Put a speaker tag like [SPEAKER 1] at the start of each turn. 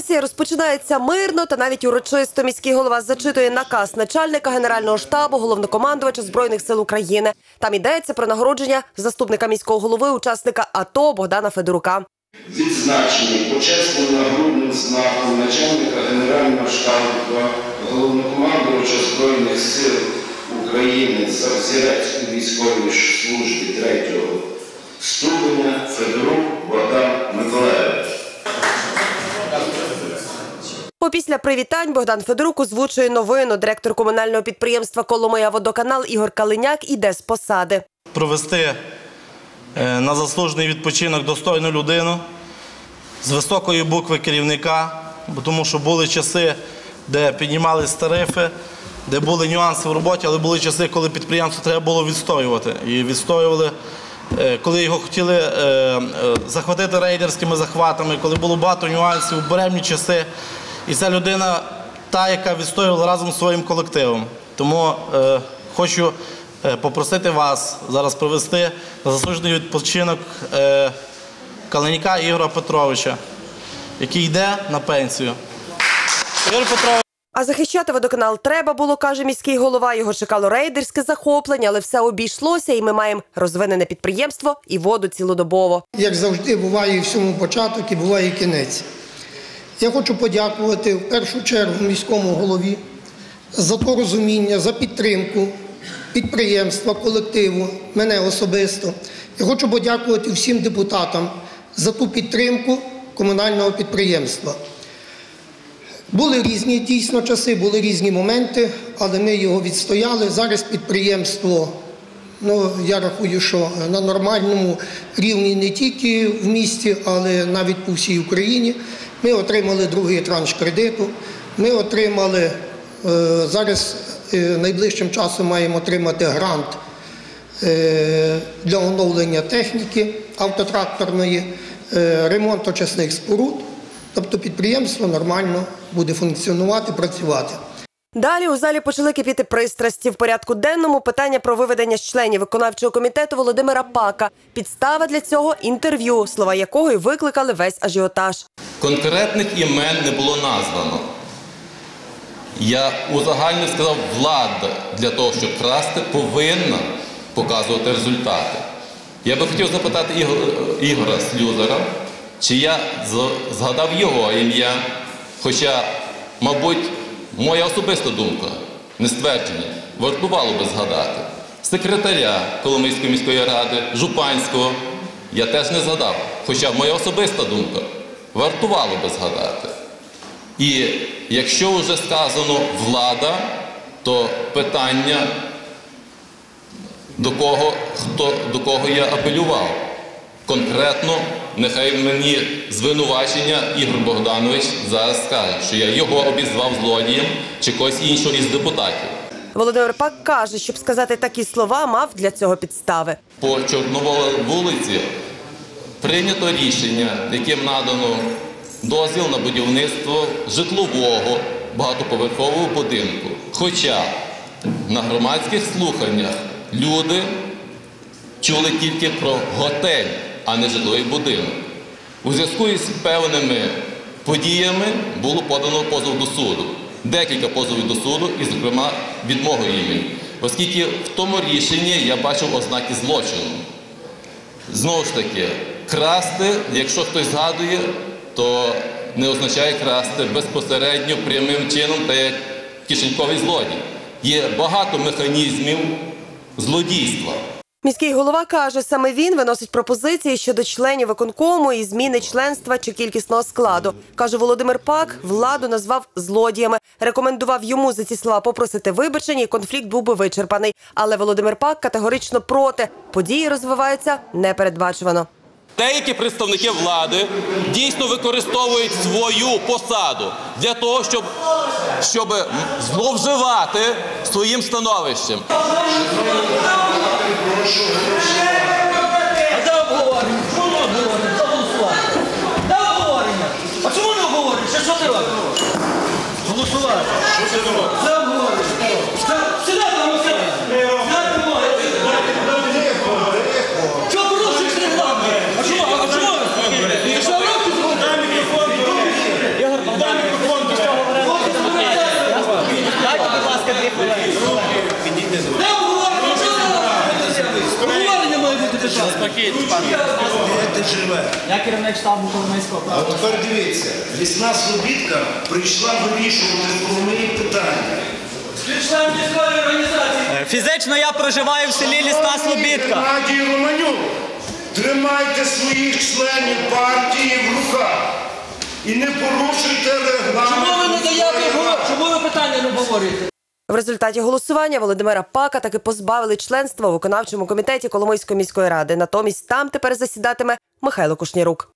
[SPEAKER 1] Сесія розпочинається мирно та навіть урочисто. Міський голова зачитує наказ начальника генерального штабу, головнокомандувача збройних сил України. Там йдеться про нагородження заступника міського голови, учасника АТО Богдана Федорука.
[SPEAKER 2] Відзначені почесним нагрудним знаком начальника Генерального штабу головнокомандувача Збройних сил України за взірець у військовій службі третього ступеня Федорук Богдан
[SPEAKER 1] Опісля привітань Богдан Федорук озвучує новину. Директор комунального підприємства Коломия водоканал Ігор Калиняк іде з посади.
[SPEAKER 3] провести е, на заслужений відпочинок достойну людину з високої букви керівника, тому що були часи, де піднімались тарифи, де були нюанси в роботі, але були часи, коли підприємство треба було відстоювати. І відстоювали, е, коли його хотіли е, захватити рейдерськими захватами, коли було багато нюансів, буремні часи. І ця людина та, яка відстоювала разом з своїм колективом. Тому е, хочу е, попросити вас зараз провести на заслужений відпочинок е, Калиніка Ігора Петровича, який йде на пенсію. Ігор Петрович.
[SPEAKER 1] А захищати водоканал треба було, каже міський голова. Його чекало рейдерське захоплення, але все обійшлося, і ми маємо розвинене підприємство і воду цілодобово.
[SPEAKER 4] Як завжди, буває і всьому початок і буває кінець. Я хочу подякувати в першу чергу міському голові за то розуміння, за підтримку підприємства, колективу, мене особисто. Я хочу подякувати всім депутатам за ту підтримку комунального підприємства. Були різні дійсно часи, були різні моменти, але ми його відстояли. Зараз підприємство, ну я рахую, що на нормальному рівні не тільки в місті, але навіть по всій Україні. Ми отримали другий транш кредиту. Ми отримали е, зараз е, найближчим часом маємо отримати грант е, для оновлення техніки автотракторної, ремонт очисних споруд. Тобто підприємство нормально буде функціонувати, працювати.
[SPEAKER 1] Далі у залі почали кипіти пристрасті. В порядку денному питання про виведення з членів виконавчого комітету Володимира Пака. Підстава для цього інтерв'ю, слова якого й викликали весь ажіотаж.
[SPEAKER 5] Конкретних імен не було названо. Я узагально сказав, влада для того, щоб красти, повинна показувати результати. Я би хотів запитати Ігора Слюзера, чи я згадав його ім'я, хоча, мабуть, моя особиста думка, не ствердження, вартувало би згадати. Секретаря Коломийської міської ради, Жупанського, я теж не згадав, хоча моя особиста думка, вартувало би згадати. І якщо вже сказано влада, то питання до кого, хто, до кого я апелював. Конкретно, нехай мені звинувачення Ігор Богданович зараз скаже, що я його обізвав злодієм чи когось іншого із депутатів.
[SPEAKER 1] Володимир Пак каже, щоб сказати такі слова, мав для цього підстави.
[SPEAKER 5] По Чорноволе вулиці прийнято рішення, яким надано дозвіл на будівництво житлового багатоповерхового будинку. Хоча на громадських слуханнях люди чули тільки про готель, а не житловий будинок. У зв'язку із певними подіями було подано позов до суду. Декілька позовів до суду, і, зокрема, від мого імені. Оскільки в тому рішенні я бачив ознаки злочину. Знову ж таки, красти, якщо хтось згадує, то не означає красти безпосередньо прямим чином та як кишеньковий злодій. Є багато механізмів злодійства.
[SPEAKER 1] Міський голова каже, саме він виносить пропозиції щодо членів виконкому і зміни членства чи кількісного складу. Каже Володимир Пак, владу назвав злодіями. Рекомендував йому за ці слова попросити вибачення, і конфлікт був би вичерпаний. Але Володимир Пак категорично проти. Події розвиваються непередбачувано.
[SPEAKER 5] Деякі представники влади дійсно використовують свою посаду для того, щоб, щоб зловживати своїм становищем.
[SPEAKER 6] А де обговорення? Чому не обговорення? За голосувати? Де обговорення? А чому не обговорення? Ще що ти робиш? Голосувати. Що ти робиш? Де обговорення? Та- Сідайте на місце. Сідайте на місце. Чого порушуєш регламент? А чому? А чому? Якщо руки зробили? Ігор,
[SPEAKER 7] Скажіть, пане.
[SPEAKER 8] Де ти живе?
[SPEAKER 7] Я керівник штабу Коломийського
[SPEAKER 8] А от тепер дивіться, лісна слобідка прийшла вирішувати головні питання.
[SPEAKER 6] Член міської організації.
[SPEAKER 7] Е, Фізично я проживаю в селі Лісна Слобідка.
[SPEAKER 8] Геннадій Романюк, тримайте своїх членів партії в руках і не порушуйте регламент.
[SPEAKER 6] Чому ви не даєте? Чому ви питання не обговорюєте?
[SPEAKER 1] В результаті голосування Володимира Пака таки позбавили членства у виконавчому комітеті Коломийської міської ради. Натомість там тепер засідатиме Михайло Кушнірук.